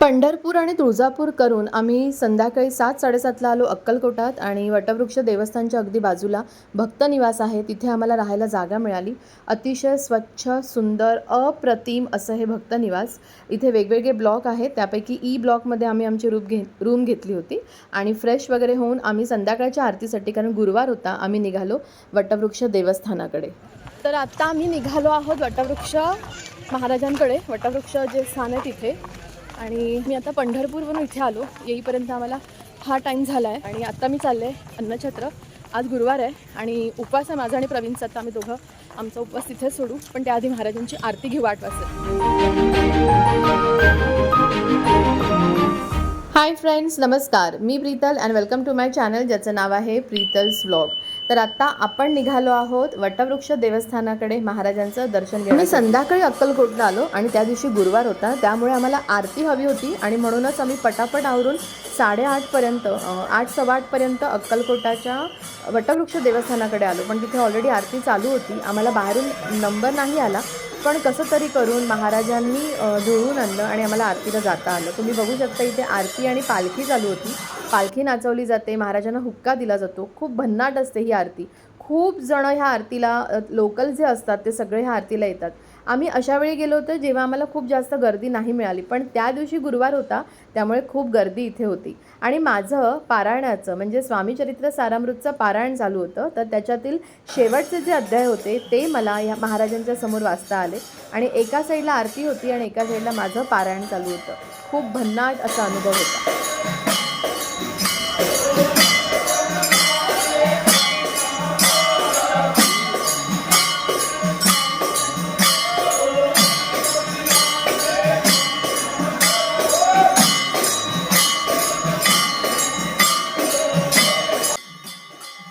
पंढरपूर आणि तुळजापूर करून आम्ही संध्याकाळी सात साडेसातला आलो अक्कलकोटात आणि वटवृक्ष देवस्थानच्या अगदी बाजूला भक्त निवास आहे. तिथे आम्हाला राहायला जागा मिळाली. अतिशय स्वच्छ सुंदर अप्रतिम असं हे भक्त निवास. इथे वेगवेगळे ब्लॉक आहेत. त्यापैकी ई ब्लॉकमध्ये आम्ही आमची रूम घे रूम घेतली होती आणि फ्रेश वगैरे होऊन आम्ही संध्याकाळच्या आरतीसाठी कारण गुरुवार होता आम्ही निघालो वटवृक्ष देवस्थानाकडे. तर आत्ता आम्ही निघालो आहोत वटवृक्ष महाराजांकडे. वटवृक्ष जे स्थान आहे तिथे. आणि मी आता पंढरपूरवरून इथे आलो. येईपर्यंत आम्हाला हा टाईम झाला आहे आणि आत्ता मी चालले अन्नछत्र. आज गुरुवार आहे आणि उपवास आहे माझा आणि प्रवीणचा. आता आम्ही दोघं आमचा उपवास तिथेच सोडू. पण त्याआधी महाराजांची आरती घेऊ आठ वाजता हाय फ्रेंड्स नमस्कार. मी Preetal and welcome to my channel ज्याचं नाव आहे प्रीतल्स व्लॉग तर आता आपण निघालो आहोत वटवृक्ष देवस्थानाकडे. महाराजांचं दर्शन घेऊन मी संध्याकाळी अक्कलकोटला आलो आणि त्या दिवशी गुरुवार होता. त्यामुळे आम्हाला आरती हवी होती आणि म्हणूनच आम्ही पटापट आवरून साडेआठपर्यंत आठ सव्वा आठपर्यंत अक्कलकोटाच्या वटवृक्ष देवस्थानाकडे आलो. पण तिथे ऑलरेडी आरती चालू होती. आम्हाला बाहेरून नंबर नाही आला. पण कसं तरी करून महाराजांनी जुळवून आणलं आणि आम्हाला आरतीला जाता आलं. तुम्ही बघू शकता इथे आरती आणि पालखी चालू होती. पालखी नाचवली जाते महाराजांना हुक्का दिला जातो खूप भन्नाट असते ही आरती. खूप जणं ह्या आरतीला लोकल जे असतात ते सगळे ह्या आरतीला येतात. आम्ही अशा वेळी गेलो होतो जेव्हा आम्हाला खूप जास्त गर्दी नाही मिळाली पण त्या दिवशी गुरुवार होता त्यामुळे खूप गर्दी इथे होती. आणि माझं पारायणाचं म्हणजे स्वामी चरित्र सारामृतचं पारायण चालू होतं तर त्याच्यातील शेवटचे जे अध्याय होते ते मला या महाराजांच्या समोर वाचता आले. आणि एका साईडला आरती होती आणि एका साईडला माझं पारायण चालू होतं. खूप भन्नाट असा अनुभव होता.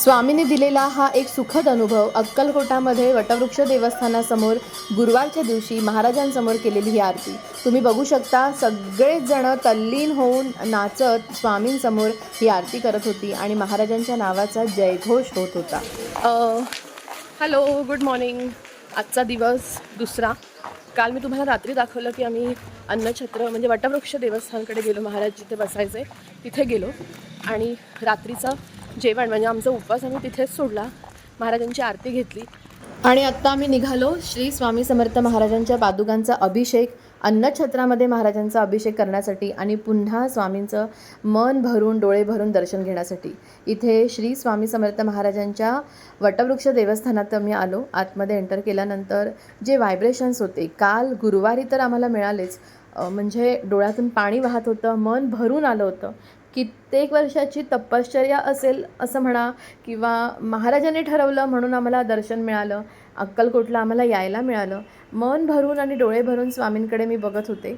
स्वामीने दिलेला हा एक सुखद अनुभव अक्कलकोटामध्ये वटवृक्ष देवस्थानासमोर गुरुवारच्या दिवशी महाराजांसमोर केलेली ही आरती. तुम्ही बघू शकता सगळेच जण तल्लीन होऊन नाचत स्वामींसमोर ही आरती करत होती आणि महाराजांच्या नावाचा जयघोष होत होता. हॅलो गुड मॉर्निंग आजचा दिवस दुसरा. काल मी तुम्हाला रात्री दाखवलं की आम्ही अन्नछत्र म्हणजे वटवृक्ष देवस्थानकडे गेलो महाराज जिथे बसायचे तिथे गेलो. आणि रात्रीचं जेवण म्हणजे आमचा उपवास आम्ही तिथेच सोडला. महाराजांची आरती घेतली. आणि आत्ता आम्ही निघालो श्री स्वामी समर्थ महाराजांच्या पादुकांचा अभिषेक अन्नछत्रामध्ये महाराजांचा अभिषेक करण्यासाठी आणि पुन्हा स्वामींचं मन भरून डोळे भरून दर्शन घेण्यासाठी. इथे श्री स्वामी समर्थ महाराजांच्या वटवृक्ष देवस्थानात आम्ही आलो. आतमध्ये एंटर केल्यानंतर जे व्हायब्रेशन्स होते काल गुरुवारी तर आम्हाला मिळालेच. म्हणजे डोळ्यातून पाणी वाहत होतं मन भरून आलं होतं. कित्येक वर्षाची तपश्चर्या असेल असं म्हणा किंवा महाराजांनी ठरवलं म्हणून आम्हाला दर्शन मिळालं अक्कलकोटला आम्हाला यायला मिळालं. मन भरून आणि डोळे भरून स्वामींकडे मी बघत होते.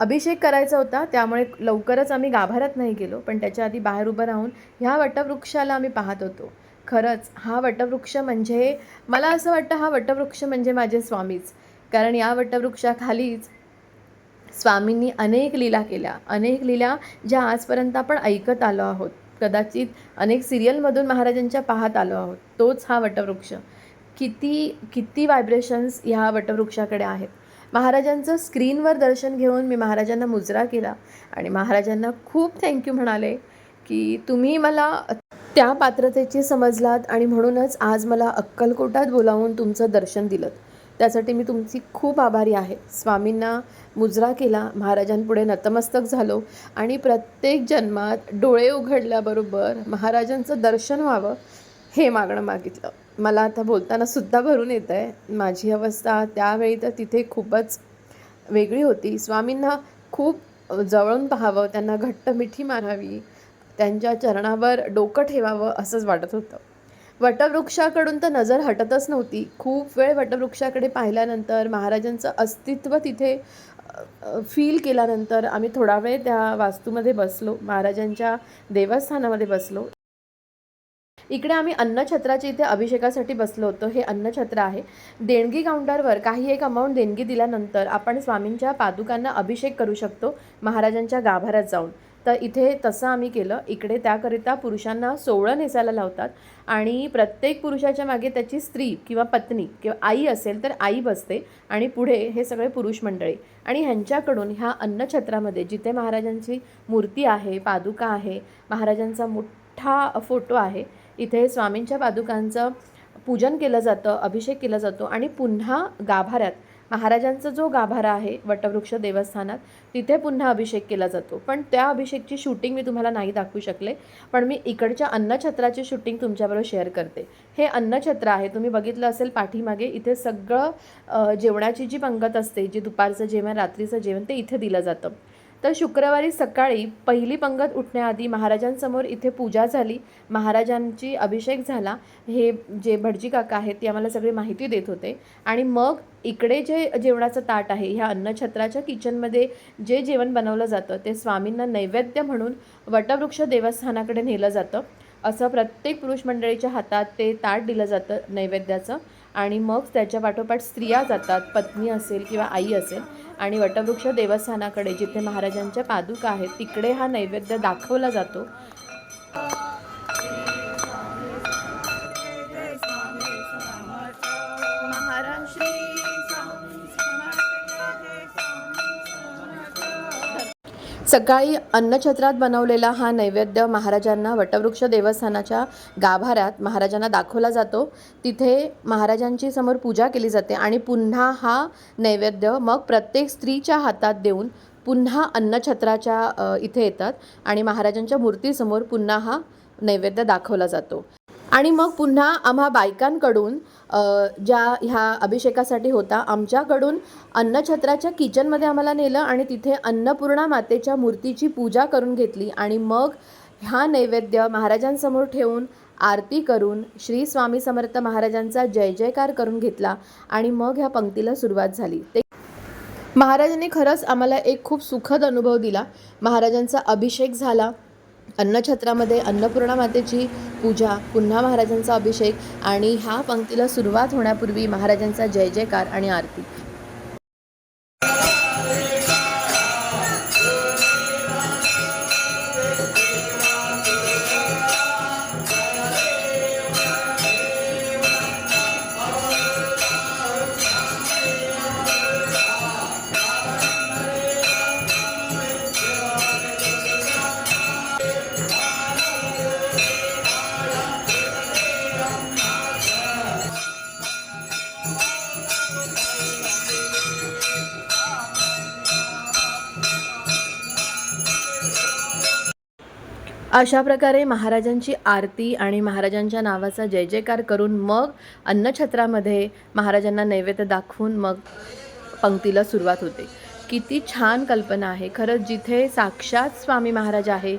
अभिषेक करायचा होता त्यामुळे लवकरच आम्ही गाभाऱ्यात नाही गेलो पण त्याच्या आधी बाहेर उभं राहून ह्या वटवृक्षाला आम्ही पाहत होतो. खरंच हा वटवृक्ष म्हणजे मला असं वाटतं हा वटवृक्ष म्हणजे माझे स्वामीच. कारण या वटवृक्षाखालीच स्वामींनी अनेक लीला केल्या. अनेक लीला ज्या आजपर्यंत आपण ऐकत आलो आहोत. कदाचित अनेक सिरियलमधून महाराजांच्या पाहत आलो आहोत. तोच हा वटवृक्ष. किती किती व्हायब्रेशन्स ह्या वटवृक्षाकडे आहेत. महाराजांचं स्क्रीनवर दर्शन घेऊन मी महाराजांना मुजरा केला आणि महाराजांना खूप थँक्यू म्हणाले की तुम्ही मला त्या पात्रतेची समजलात आणि म्हणूनच आज मला अक्कलकोटात बोलावून तुमचं दर्शन दिलं. त्यासाठी मी तुमची खूप आभारी आहे. स्वामींना मुजरा केला महाराजांपुढे नतमस्तक झालो आणि प्रत्येक जन्मात डोळे उघडल्याबरोबर महाराजांचं दर्शन व्हावं हे मागणं मागितलं. मला आता बोलताना सुद्धा भरून येत आहे माझी अवस्था त्यावेळी तर तिथे खूपच वेगळी होती. स्वामींना खूप जवळून पाहावं त्यांना घट्ट मिठी मारावी त्यांच्या चरणावर डोकं ठेवावं असंच वाटत होतं. वटवृक्षाकडून तर नजर हटतच नव्हती. खूप वेळ वटवृक्षाकडे पाहिल्यानंतर महाराजांचं अस्तित्व तिथे फील केल्यानंतर आम्ही थोडा वेळ त्या वास्तूमध्ये बसलो. महाराजांच्या देवस्थानामध्ये बसलो. इकडे आम्ही अन्नछत्राच्या इथे अभिषेकासाठी बसलो होतो. हे अन्नछत्र आहे. देणगी काउंटरवर काही एक अमाऊंट देणगी दिल्यानंतर आपण स्वामींच्या पादुकांना अभिषेक करू शकतो. महाराजांच्या गाभाऱ्यात जाऊन. तर इथे तसं आम्ही केलं. इकडे त्याकरिता पुरुषांना सोवळं नेसायला लावतात आणि प्रत्येक पुरुषाच्या मागे त्याची स्त्री किंवा पत्नी किंवा आई असेल तर आई बसते आणि पुढे हे सगळे पुरुष मंडळी. आणि ह्यांच्याकडून ह्या अन्नछत्रामध्ये जिथे महाराजांची मूर्ती आहे पादुका आहे महाराजांचा मोठा फोटो आहे इथे स्वामींच्या पादुकांचं पूजन केलं जातं अभिषेक केला जातो आणि पुन्हा गाभाऱ्यात महाराजांचा जो गाभारा आहे वटवृक्ष देवस्थानात तिथे पुन्हा अभिषेक केला जातो. पण त्या अभिषेकची शूटिंग मी तुम्हाला नाही दाखवू शकले पण मी इकडच्या अन्नछत्राची शूटिंग तुमच्याबरोबर शेअर करते. हे अन्नछत्र आहे तुम्ही बघितलं असेल पाठीमागे इथे सगळं जेवणाची जी पंगत असते जी दुपारचं जेवण रात्रीचं जेवण ते इथे दिलं जातं. तर शुक्रवारी सकाळी पहिली पंगत उठण्याआधी महाराजांसमोर इथे पूजा झाली. महाराजांची अभिषेक झाला. हे जे भटजी काका आहेत ते आम्हाला सगळी माहिती देत होते. आणि मग इकडे जे जेवणाचं ताट आहे ह्या अन्नछत्राच्या किचनमध्ये जे जेवण बनवलं जातं ते स्वामींना नैवेद्य म्हणून वटवृक्ष देवस्थानाकडे नेलं जातं. असं प्रत्येक पुरुष मंडळीच्या हातात ते ताट दिलं जातं नैवेद्याचं. आणि मग त्याच्या पाठोपाठ स्त्रिया जातात पत्नी असेल किंवा आई असेल. आणि वटवृक्ष देवस्थानाकडे जिथे महाराजांच्या पादुका आहेत तिकडे हा नैवेद्य दाखवला जातो. सकाळी अन्नछत्रात बनवलेला हा नैवेद्य महाराजांना वटवृक्ष देवस्थानाच्या गाभाऱ्यात महाराजांना दाखवला जातो. तिथे महाराजांची समोर पूजा केली जाते आणि पुन्हा हा नैवेद्य मग प्रत्येक स्त्रीच्या हातात देऊन पुन्हा अन्नछत्राच्या इथे येतात आणि महाराजांच्या मूर्तीसमोर पुन्हा हा नैवेद्य दाखवला जातो. आणि मग पुन्हा आम्हा बायकांकडून ज्या ह्या अभिषेकासाठी होता आमच्याकडून अन्नछत्राच्या किचनमध्ये आम्हाला नेलं आणि तिथे अन्नपूर्णा मातेच्या मूर्तीची पूजा करून घेतली आणि मग हा नैवेद्य महाराजांसमोर ठेवून आरती करून श्री स्वामी समर्थ महाराजांचा जय जयकार करून घेतला आणि मग ह्या पंक्तीला सुरुवात झाली. ते महाराजांनी खरंच आम्हाला एक खूप सुखद अनुभव दिला. महाराजांचा अभिषेक झाला. अन्नछत्रामध्ये अन्नपूर्णा मातेची पूजा पुन्हा महाराजांचा अभिषेक आणि ह्या पंक्तीला सुरुवात होण्यापूर्वी महाराजांचा जय जयकार आणि आरती. अशा प्रकारे महाराजांची आरती आणि महाराजांच्या नावाचा जय जयकार करून मग अन्नछत्रामध्ये महाराजांना नैवेद्य दाखवून मग पंक्तीला सुरुवात होते. किती छान कल्पना आहे. खरंच जिथे साक्षात स्वामी महाराज आहे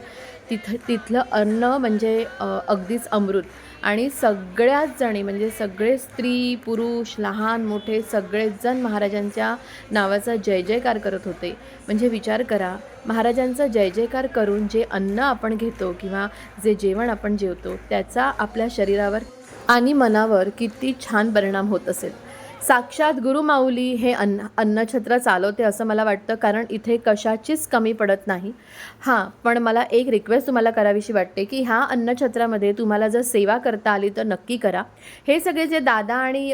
तिथं तिथलं अन्न म्हणजे अगदीच अमृत. आणि सगळ्याच जणी म्हणजे सगळे स्त्री पुरुष लहान मोठे सगळेजण महाराजांच्या नावाचा जय जयकार करत होते. म्हणजे विचार करा महाराजांचा जय जयकार करून जे अन्न आपण घेतो किंवा जे जेवण आपण जेवतो त्याचा आपल्या शरीरावर आणि मनावर किती छान परिणाम होत असेल. साक्षात गुरुमाऊली हे अन्न अन्नछत्र चालवते असं मला वाटतं कारण इथे कशाचीच कमी पडत नाही. हां पण मला एक रिक्वेस्ट तुम्हाला करावीशी वाटते की ह्या अन्नछत्रामध्ये तुम्हाला जर सेवा करता आली तर नक्की करा. हे सगळे जे दादा आणि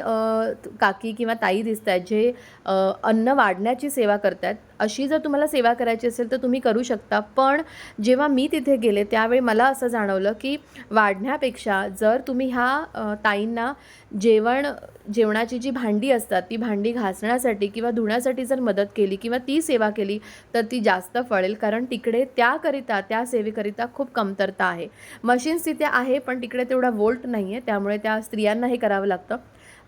काकी किंवा ताई दिसत आहेत जे अन्न वाढण्याची सेवा करतात. अशी जर तुम्हाला सेवा करायची असेल तर तुम्ही करू शकता. पण जेव्हा मी तिथे गेले त्यावेळी मला असं जाणवलं की वाढण्यापेक्षा जर तुम्ही ह्या ताईंना जेवण जेवणाची जी भांडी असतात ती भांडी घासण्यासाठी किंवा धुण्यासाठी जर मदत केली किंवा ती सेवा केली तर ती जास्त फळेल. कारण तिकडे त्याकरिता त्या सेवेकरिता खूप कमतरता आहे. मशीन्स तिथे आहे पण तिकडे तेवढा वोल्ट नाही आहे त्यामुळे त्या स्त्रियांना हे करावं लागतं.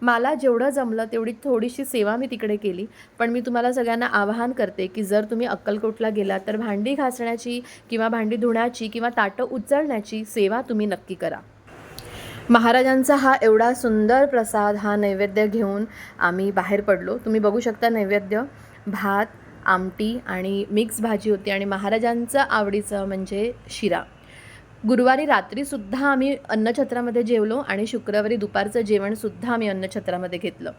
मला जेवढं जमलं तेवढी थोडीशी सेवा मी तिकडे केली. पण मी तुम्हाला सगळ्यांना आवाहन करते की जर तुम्ही अक्कलकोटला गेलात तर भांडी घासण्याची किंवा भांडी धुण्याची किंवा ताटं उचलण्याची सेवा तुम्ही नक्की करा. महाराजांचा हा एवढा सुंदर प्रसाद हा नैवेद्य घेऊन आम्ही बाहेर पडलो. तुम्ही बघू शकता नैवेद्य भात आमटी आणि मिक्स भाजी होती आणि महाराजांचं आवडीचं म्हणजे शिरा. गुरुवारी रात्रीसुद्धा आम्ही अन्नछत्रामध्ये जेवलो आणि शुक्रवारी दुपारचं जेवणसुद्धा आम्ही अन्नछत्रामध्ये घेतलं.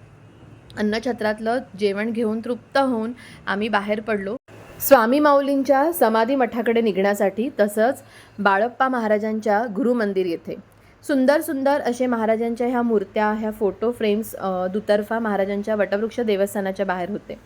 अन्नछत्रातलं जेवण घेऊन तृप्त होऊन आम्ही बाहेर पडलो. स्वामी माऊलींच्या समाधी मठाकडे निघण्यासाठी तसंच बाळप्पा महाराजांच्या गुरुमंदिर येथे. सुंदर सुंदर असे महाराजांच्या ह्या मूर्त्या ह्या फोटो फ्रेम्स दुतर्फा महाराजांच्या वटवृक्ष देवस्थानाच्या बाहेर होते.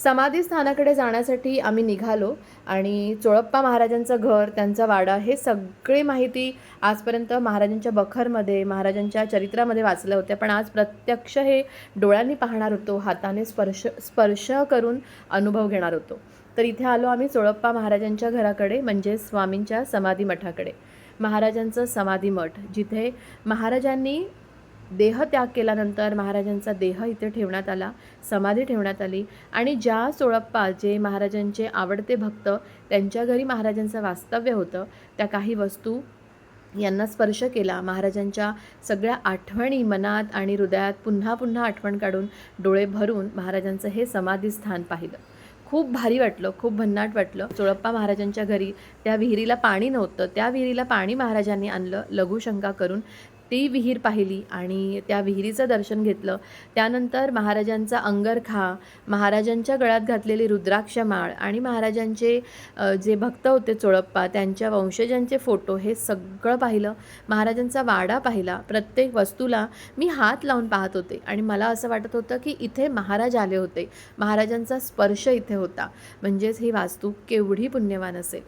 समाधी स्थानाकडे जाण्यासाठी आम्ही निघालो आणि चोळप्पा महाराजांचं घर त्यांचा वाडा हे सगळी माहिती आजपर्यंत महाराजांच्या बखरमध्ये महाराजांच्या चरित्रामध्ये वाचल्या होत्या. पण आज प्रत्यक्ष हे डोळ्यांनी पाहणार होतो हाताने स्पर्श स्पर्श करून अनुभव घेणार होतो. तर इथे आलो आम्ही चोळप्पा महाराजांच्या घराकडे म्हणजे स्वामींच्या समाधी मठाकडे. महाराजांचं समाधी मठ जिथे महाराजांनी देह त्याग केल्यानंतर महाराजांचा देह इथे ठेवण्यात आला समाधी ठेवण्यात आली आणि ज्या सोळप्पा जे महाराजांचे आवडते भक्त त्यांच्या घरी महाराजांचं वास्तव्य होतं. त्या काही वस्तू यांना स्पर्श केला. महाराजांच्या सगळ्या आठवणी मनात आणि हृदयात पुन्हा पुन्हा आठवण काढून डोळे भरून महाराजांचं हे समाधीस्थान पाहिलं. खूप भारी वाटलं खूप भन्नाट वाटलं. चोळप्पा महाराजांच्या घरी त्या विहिरीला पाणी नव्हतं. त्या विहिरीला पाणी महाराजांनी आणलं लघुशंका करून. ती विहीर पाहिली आणि त्या विहिरीचं दर्शन घेतलं. त्यानंतर महाराजांचा अंगरखा महाराजांच्या गळ्यात घातलेली रुद्राक्ष माळ आणि महाराजांचे जे भक्त होते चोळप्पा त्यांच्या वंशजांचे फोटो हे सगळं पाहिलं. महाराजांचा वाडा पाहिला. प्रत्येक वस्तूला मी हात लावून पाहत होते आणि मला असं वाटत होतं की इथे महाराज आले होते. महाराजांचा स्पर्श इथे होता. म्हणजेच ही वास्तू केवढी पुण्यवान असेल.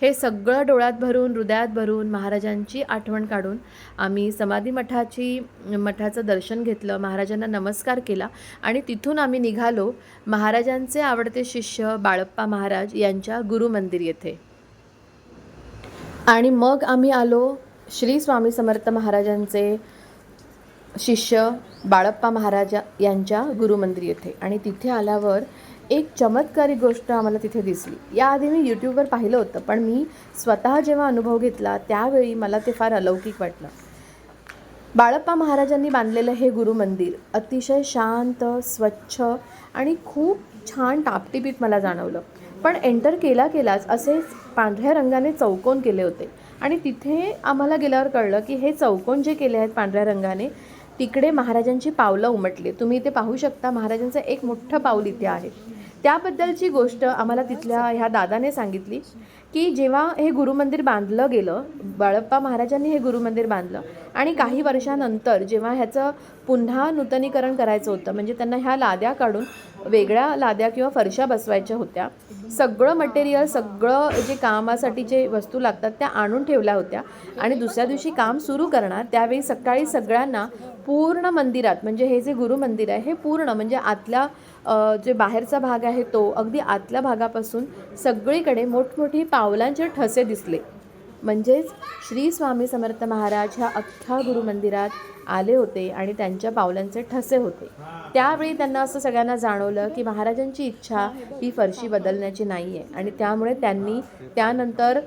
हे सगळं डोळ्यात भरून हृदयात भरून महाराजांची आठवण काढून आम्ही समाधी मठाची मठाचं दर्शन घेतलं महाराजांना नमस्कार केला आणि तिथून आम्ही निघालो. महाराजांचे आवडते शिष्य बाळप्पा महाराज यांच्या गुरुमंदिर येथे. आणि मग आम्ही आलो श्री स्वामी समर्थ महाराजांचे शिष्य बाळप्पा महाराजा यांच्या गुरुमंदिर येथे. आणि तिथे आल्यावर एक चमत्कारी गोष्ट आम्हाला तिथे दिसली. याआधी मी यूट्यूबवर पाहिलं होतं पण मी स्वतः जेव्हा अनुभव घेतला त्यावेळी मला ते फार अलौकिक वाटलं. बाळप्पा महाराजांनी बांधलेलं हे गुरुमंदिर अतिशय शांत स्वच्छ आणि खूप छान टापटिपीत मला जाणवलं. पण एंटर केला केलाच असे पांढऱ्या रंगाने चौकोन केले होते. आणि तिथे आम्हाला गेल्यावर कळलं की हे चौकोन जे केले आहेत पांढऱ्या रंगाने तिकडे महाराजांची पावलं उमटली. तुम्ही इथे पाहू शकता महाराजांचं एक मोठं पाऊल इथे आहे. त्याबद्दलची गोष्ट आम्हाला तिथल्या ह्या दादाने सांगितली की जेव्हा हे गुरुमंदिर बांधलं गेलं बाळप्पा महाराजांनी हे गुरुमंदिर बांधलं आणि काही वर्षानंतर जेव्हा ह्याचं पुन्हा नूतनीकरण करायचं होतं म्हणजे त्यांना ह्या लाद्या काढून वेगळ्या लाद्या किंवा फरशा बसवायच्या होत्या. सगळं मटेरियल सगळं जे कामासाठी जे वस्तू लागतात त्या आणून ठेवल्या होत्या. आणि दुसऱ्या दिवशी काम सुरू करणार त्यावेळी सकाळी सगळ्यांना पूर्ण मंदिरात म्हणजे हे जे गुरु मंदिर आहे हे पूर्ण म्हणजे आतल्या जे बाहेरचा भाग आहे तो अगदी आतल्या भागापासून सगळीकडे मोठमोठी पावलांचे ठसे दिसले. म्हणजेच श्री स्वामी समर्थ महाराज ह्या अख्ख्या गुरुमंदिरात आले होते आणि त्यांच्या पावलांचे ठसे होते. त्यावेळी त्यांना असं सगळ्यांना जाणवलं की महाराजांची इच्छा ही फरशी बदलण्याची नाही आहे आणि त्यामुळे त्यांनी त्यानंतर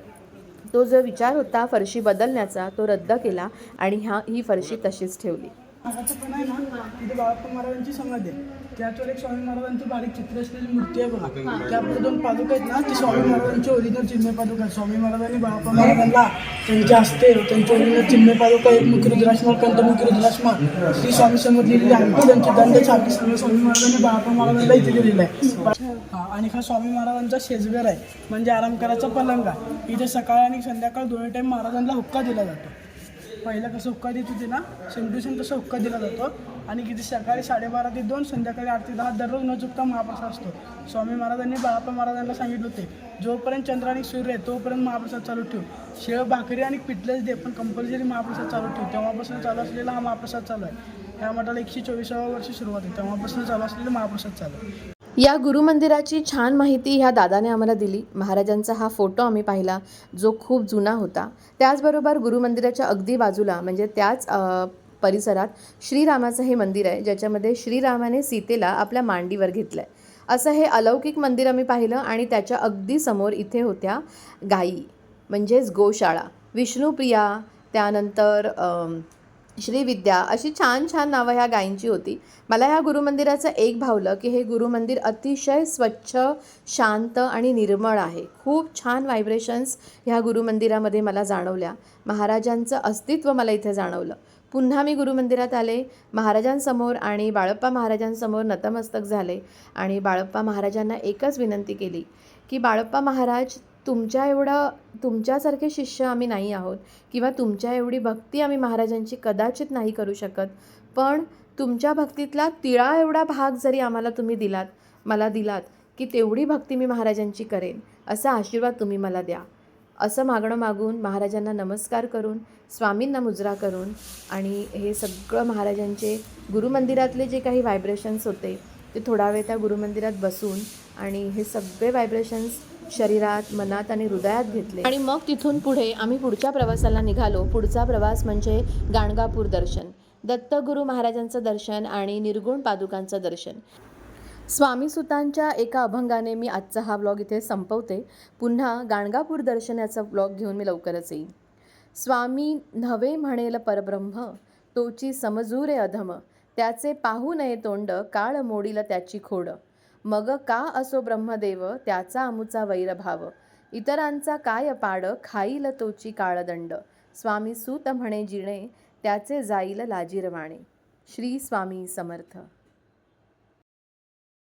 तो जो विचार होता फरशी बदलण्याचा तो रद्द केला आणि ह्या ही फरशी तशीच ठेवली. असं पण आहे ना तिथे बाळाप्पा महाराजांची समाधी आहे. त्याच्यावर एक स्वामी महाराजांची बारीक चित्र असलेली मूर्ती आहे बघा. त्यापुढे दोन पादुका आहेत ना ती स्वामी महाराजांची ओरिजिनल चिन्ह पादुका स्वामी महाराजांनी बाळाप्पा महाराजांना त्यांच्या हस्ते त्यांची ओरिजिनल चिन्ह पादुका एक मुखी रुद्राश्मा कंठमुखी रुद्राश्मा श्री स्वामी समोर लिहिलेली आणखी त्यांची दंड छापी सर्व स्वामी महाराजांनी बाळाप्पा महाराजांना इथे लिहिलेलं आहे. आणि हा स्वामी महाराजांचा शेजवेर आहे. म्हणजे आराम करायचा पलंग आहे. इथे सकाळ आणि संध्याकाळ दोन्ही टाईम महाराजांना हुक्का दिला जातो. पहिला कसं हुक्का देत होते ना सेम टू सेम तसा हुक्का दिला जातो आणि किती सकाळी साडेबारा ते दोन संध्याकाळी आठ ते दहा दररोज न चुकता महाप्रसाद असतो. स्वामी महाराजांनी बाळाप्पा महाराजांना सांगितलं होते जोपर्यंत चंद्र आणि सूर्य आहे तोपर्यंत महाप्रसाद चालू ठेव. शेळ भाकरी आणि पिठलंच दे पण कंपल्सरी महाप्रसाद चालू ठेव. तेव्हापासून चालू असलेला हा महाप्रसाद चालू आहे. ह्या मठाला एकशे चोवीसाव्या वर्षी सुरुवात आहे. तेव्हापासून चालू असलेला महाप्रसाद चालू आहे. या गुरुमंदिराची छान माहिती ह्या दादाने आम्हाला दिली. महाराजांचा हा फोटो आम्ही पाहिला जो खूप जुना होता. त्याचबरोबर गुरुमंदिराच्या अगदी बाजूला म्हणजे त्याच परिसरात श्रीरामाचं हे मंदिर आहे ज्याच्यामध्ये श्रीरामाने सीतेला आपल्या मांडीवर घेतलं आहे असं हे अलौकिक मंदिर आम्ही पाहिलं आणि त्याच्या अगदी समोर इथे होत्या गायी म्हणजेच गोशाळा. विष्णुप्रिया त्यानंतर श्रीविद्या अशी छान छान नावं ह्या गायींची होती. मला ह्या गुरुमंदिराचं एक भावलं की हे गुरुमंदिर अतिशय स्वच्छ शांत आणि निर्मळ आहे. खूप छान व्हायब्रेशन्स ह्या गुरुमंदिरामध्ये मला जाणवल्या. महाराजांचं अस्तित्व मला इथे जाणवलं. पुन्हा मी गुरुमंदिरात आले. महाराजांसमोर आणि बाळप्पा महाराजांसमोर नतमस्तक झाले आणि बाळप्पा महाराजांना एकच विनंती केली की बाळप्पा महाराज तुमच्या एवढं तुमच्यासारखे शिष्य आम्ही नाही आहोत. किंवा तुमच्या एवढी भक्ती आम्ही महाराजांची कदाचित नाही करू शकत. पण तुमच्या भक्तीतला तिळा एवढा भाग जरी आम्हाला तुम्ही दिलात मला दिलात की तेवढी भक्ती मी महाराजांची करेन असा आशीर्वाद तुम्ही मला द्या. असं मागणं मागून महाराजांना नमस्कार करून स्वामींना मुजरा करून आणि हे सगळं महाराजांचे गुरुमंदिरातले जे काही व्हायब्रेशन्स होते ते थोडा वेळ त्या गुरुमंदिरात बसून आणि हे सगळे व्हायब्रेशन्स शरीरात मनात आणि हृदयात घेतले. आणि मग तिथून पुढे आम्ही पुढच्या प्रवासाला निघालो. पुढचा प्रवास म्हणजे गाणगापूर दर्शन. दत्तगुरू महाराजांचं दर्शन आणि निर्गुण पादुकांचं दर्शन. स्वामी सुतांच्या एका अभंगाने मी आजचा हा ब्लॉग इथे संपवते. पुन्हा गाणगापूर दर्शनाचा ब्लॉग घेऊन मी लवकरच येईन. स्वामी नव्हे म्हणेल परब्रह्म तोची समजूरे अधम. त्याचे पाहू नये तोंड काळ मोडील त्याची खोड. मग का असो ब्रह्मदेव त्याचा अमुचा वैरभाव? इतरांचा काय पाड खाईल तोची काळदंड? स्वामी सूत म्हणे जिणे त्याचे जाईल लाजीरवाणे. श्री स्वामी समर्थ.